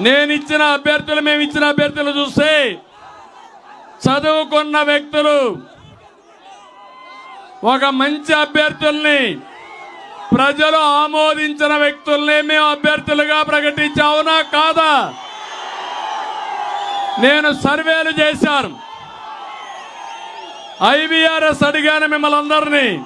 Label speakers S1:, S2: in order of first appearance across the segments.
S1: నేను ఇచ్చిన అభ్యర్థులు మేము ఇచ్చిన అభ్యర్థులు చూస్తే చదువుకున్న వ్యక్తులు ఒక మంచి అభ్యర్థుల్ని ప్రజలు ఆమోదించిన వ్యక్తుల్ని మేము అభ్యర్థులుగా ప్రకటించావునా కాదా? నేను సర్వేలు చేశాను. ఐవీఆర్ఎస్ అడిగాను మిమ్మల్ని అందరినీ.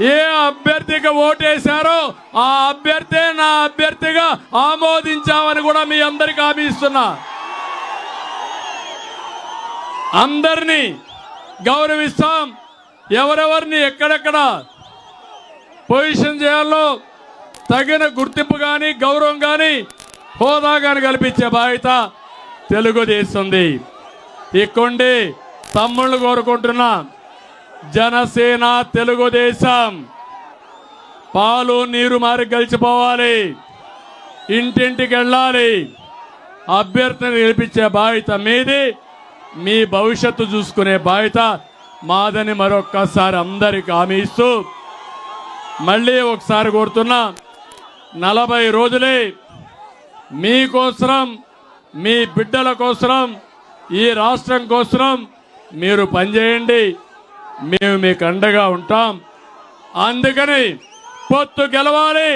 S1: ఏ అభ్యర్థికి ఓటేశారో ఆ అభ్యర్థి నా అభ్యర్థిగా ఆమోదించామని కూడా మీ అందరికి హామీ ఇస్తున్నా. అందరినీ గౌరవిస్తాం. ఎవరెవరిని ఎక్కడెక్కడ పొజిషన్ చేయాలో తగిన గుర్తింపు కానీ గౌరవం కానీ హోదా కానీ కల్పించే బాధ్యత తెలుగుదేశంది. ఇక్కండి తమ్ముళ్ళు కోరుకుంటున్నా. జనసేన తెలుగుదేశం. పాలు నీరు మారి గెలిచిపోవాలి. ఇంటింటికి వెళ్ళాలి. అభ్యర్థిని గెలిపించే బాధ్యత మీది. మీ భవిష్యత్తు చూసుకునే బాధ్యత మాదని మరొక్కసారి అందరికి హామీ ఇస్తూ మళ్ళీ ఒకసారి కోరుతున్నా నలభై రోజులే మీకోసరం మీ బిడ్డల కోసరం ఈ రాష్ట్రం కోసరం మీరు పనిచేయండి. మేము మీకు అండగా ఉంటాం. అందుకని పొత్తు గెలవాలి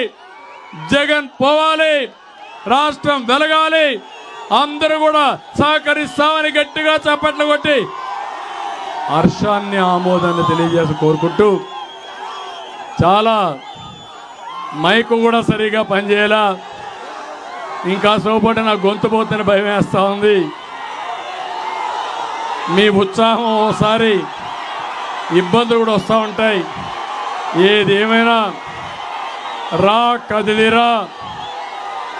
S1: జగన్ పోవాలి రాష్ట్రం వెలగాలి అందరూ కూడా సహకరిస్తామని గట్టిగా చప్పట్లు కొట్టి హర్షాన్ని ఆమోదాన్ని తెలియజేసి కోరుకుంటూ చాలా మైకు కూడా సరిగా పనిచేయాలా. ఇంకా సోపటి నా గొంతు పోతున్న భయం వేస్తూ ఉంది. మీ ఉత్సాహం ఓసారి ఇబ్బందులు కూడా వస్తూ ఉంటాయి. ఏది ఏమైనా రా. కదిలిరా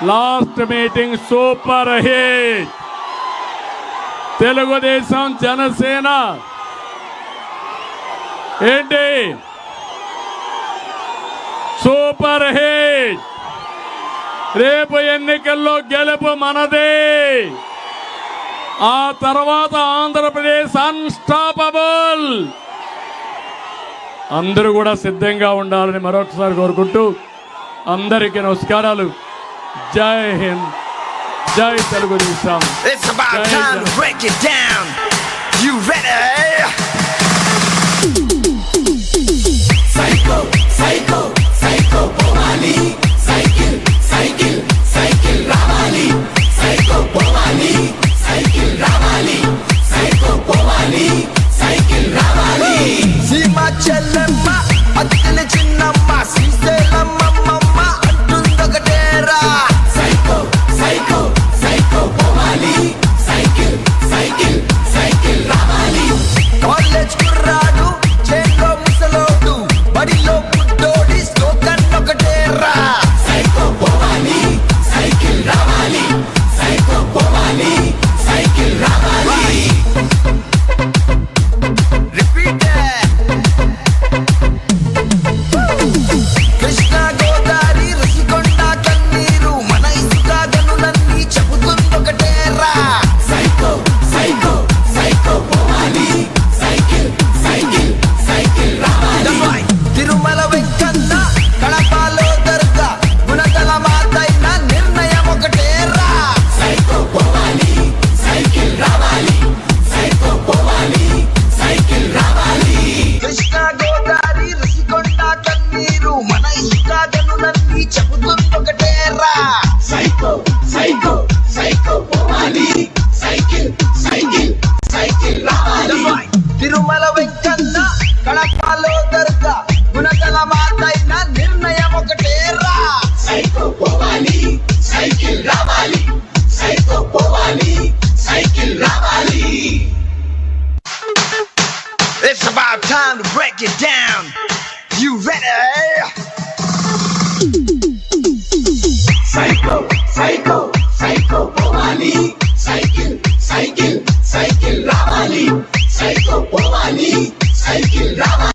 S1: last meeting super hit Telugu Desam Janasena. ఏంటి? సూపర్ హిట్ రేపు ఎన్నికల్లో గెలుపు మనదే. ఆ తర్వాత ఆంధ్రప్రదేశ్ అన్స్టాపబుల్ అందరూ కూడా సిద్ధంగా ఉండాలని మరొకసారి కోరుకుంటూ అందరికీ నమస్కారాలు. జై హింద్. జై తెలుగుదేశం.
S2: తిరుమల వెంకన్న కడపలో దర్గా గుణగల మాతైన నిర్ణయం ఒకటేరా
S3: సైకో పోవాలి సైకిల్ రావాలి సైకో పోవాలి సైకిల్ రావాలి
S2: It's about time to break it down. You ready?
S3: Psycho psycho psycho పోవాలి సైకిల్ సైకిల్ సైకిల్ రావాలి సైకో పోవాలి సైకిల్ రావాలి